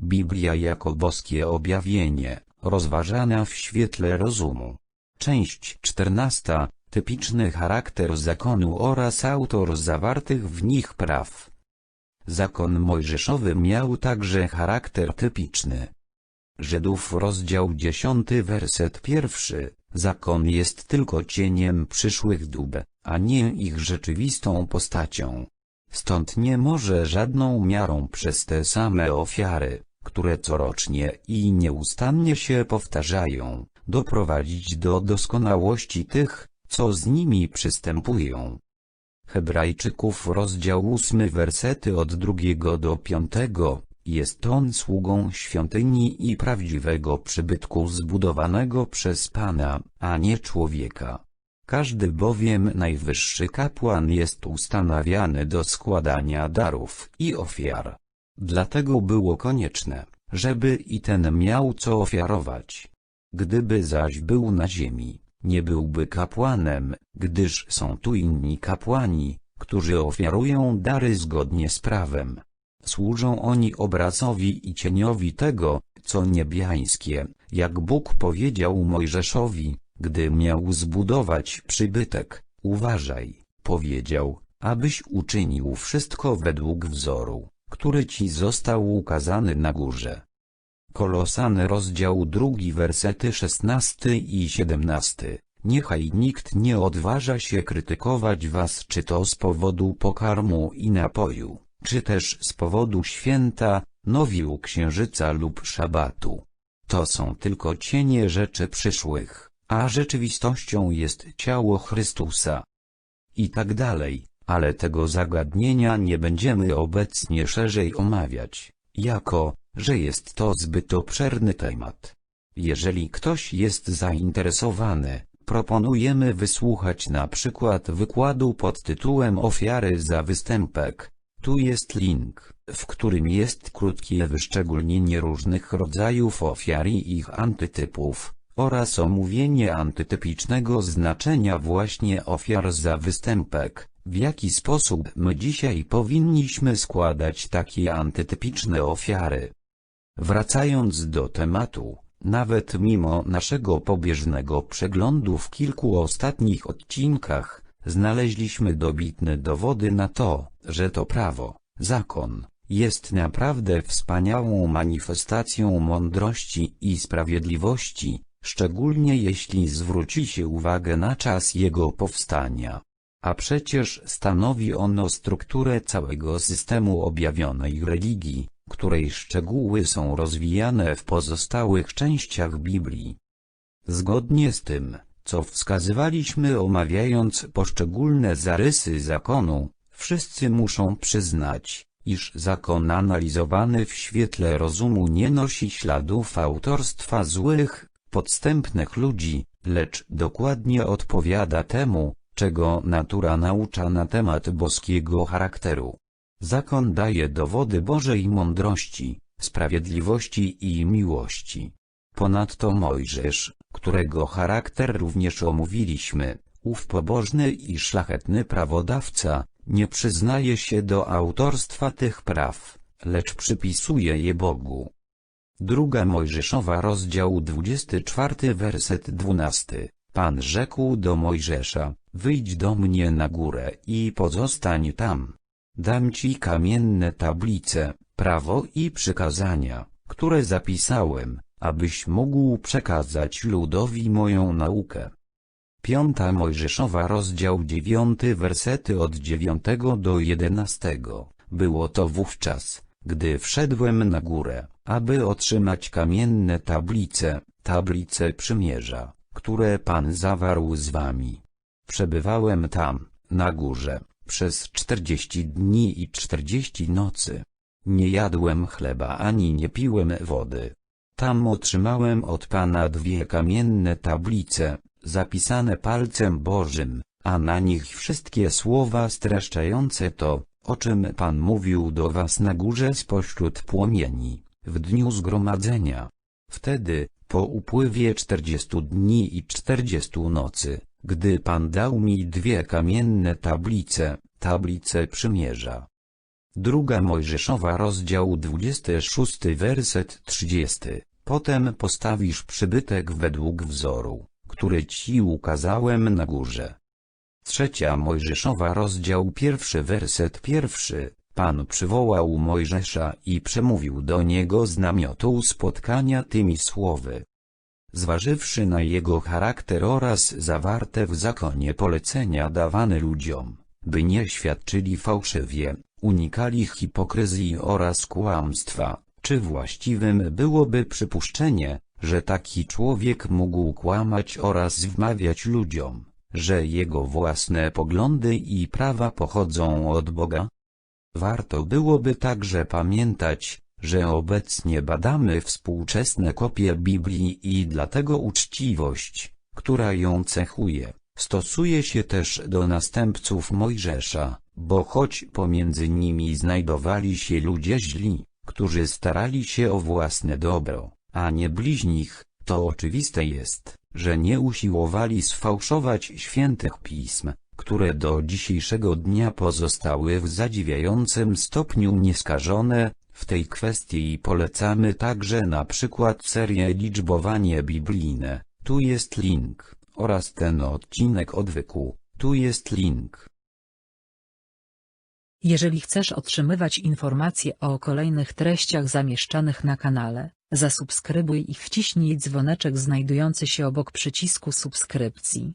Biblia jako boskie objawienie, rozważana w świetle rozumu. Część 14. Typiczny charakter zakonu oraz autor zawartych w nich praw. Zakon mojżeszowy miał także charakter typiczny. Żydów rozdział 10 werset pierwszy. Zakon jest tylko cieniem przyszłych dób, a nie ich rzeczywistą postacią. Stąd nie może żadną miarą przez te same ofiary, które corocznie i nieustannie się powtarzają, doprowadzić do doskonałości tych, co z nimi przystępują. Hebrajczyków rozdział 8 wersety od drugiego do piątego. Jest on sługą świątyni i prawdziwego przybytku zbudowanego przez Pana, a nie człowieka. Każdy bowiem najwyższy kapłan jest ustanawiany do składania darów i ofiar. Dlatego było konieczne, żeby i ten miał co ofiarować. Gdyby zaś był na ziemi, nie byłby kapłanem, gdyż są tu inni kapłani, którzy ofiarują dary zgodnie z prawem. Służą oni obrazowi i cieniowi tego, co niebiańskie, jak Bóg powiedział Mojżeszowi, gdy miał zbudować przybytek, uważaj, powiedział, abyś uczynił wszystko według wzoru, który ci został ukazany na górze. Kolosany rozdział drugi wersety 16 i 17. Niechaj nikt nie odważa się krytykować was czy to z powodu pokarmu i napoju, czy też z powodu święta, nowiu księżyca lub szabatu. To są tylko cienie rzeczy przyszłych, a rzeczywistością jest ciało Chrystusa. I tak dalej, ale tego zagadnienia nie będziemy obecnie szerzej omawiać, jako, że jest to zbyt obszerny temat. Jeżeli ktoś jest zainteresowany, proponujemy wysłuchać na przykład wykładu pod tytułem Ofiary za występek. Tu jest link, w którym jest krótkie wyszczególnienie różnych rodzajów ofiar i ich antytypów, oraz omówienie antytypicznego znaczenia właśnie ofiar za występek, w jaki sposób my dzisiaj powinniśmy składać takie antytypiczne ofiary. Wracając do tematu, nawet mimo naszego pobieżnego przeglądu w kilku ostatnich odcinkach, znaleźliśmy dobitne dowody na to, że to prawo, zakon, jest naprawdę wspaniałą manifestacją mądrości i sprawiedliwości, szczególnie jeśli zwróci się uwagę na czas jego powstania. A przecież stanowi ono strukturę całego systemu objawionej religii, której szczegóły są rozwijane w pozostałych częściach Biblii. Zgodnie z tym, co wskazywaliśmy omawiając poszczególne zarysy zakonu, wszyscy muszą przyznać, iż zakon analizowany w świetle rozumu nie nosi śladów autorstwa złych, podstępnych ludzi, lecz dokładnie odpowiada temu, czego natura naucza na temat boskiego charakteru. Zakon daje dowody Bożej mądrości, sprawiedliwości i miłości. Ponadto Mojżesz, którego charakter również omówiliśmy, ów pobożny i szlachetny prawodawca, nie przyznaje się do autorstwa tych praw, lecz przypisuje je Bogu. Druga Mojżeszowa rozdział 24 werset 12 Pan rzekł do Mojżesza, wyjdź do mnie na górę i pozostań tam. Dam ci kamienne tablice, prawo i przykazania, które zapisałem, abyś mógł przekazać ludowi moją naukę. Piąta Mojżeszowa rozdział dziewiąty wersety od dziewiątego do jedenastego. Było to wówczas, gdy wszedłem na górę, aby otrzymać kamienne tablice, tablice przymierza, które Pan zawarł z wami. Przebywałem tam, na górze, przez czterdzieści dni i czterdzieści nocy. Nie jadłem chleba ani nie piłem wody. Tam otrzymałem od Pana dwie kamienne tablice, zapisane palcem Bożym, a na nich wszystkie słowa streszczające to, o czym Pan mówił do was na górze spośród płomieni, w dniu zgromadzenia. Wtedy, po upływie czterdziestu dni i czterdziestu nocy, gdy Pan dał mi dwie kamienne tablice, tablice przymierza. Druga Mojżeszowa rozdział 26 werset 30. Potem postawisz przybytek według wzoru, który ci ukazałem na górze. Trzecia Mojżeszowa rozdział pierwszy werset pierwszy. Pan przywołał Mojżesza i przemówił do niego z namiotu spotkania tymi słowy. Zważywszy na jego charakter oraz zawarte w zakonie polecenia dawane ludziom, by nie świadczyli fałszywie, unikali hipokryzji oraz kłamstwa, czy właściwym byłoby przypuszczenie, że taki człowiek mógł kłamać oraz wmawiać ludziom, że jego własne poglądy i prawa pochodzą od Boga? Warto byłoby także pamiętać, że obecnie badamy współczesne kopie Biblii i dlatego uczciwość, która ją cechuje, stosuje się też do następców Mojżesza, bo choć pomiędzy nimi znajdowali się ludzie źli, którzy starali się o własne dobro, a nie bliźnich, to oczywiste jest, że nie usiłowali sfałszować świętych pism, które do dzisiejszego dnia pozostały w zadziwiającym stopniu nieskażone, w tej kwestii polecamy także na przykład serię Liczbowanie biblijne, tu jest link, oraz ten odcinek odwyku, tu jest link. Jeżeli chcesz otrzymywać informacje o kolejnych treściach zamieszczanych na kanale, zasubskrybuj i wciśnij dzwoneczek znajdujący się obok przycisku subskrypcji.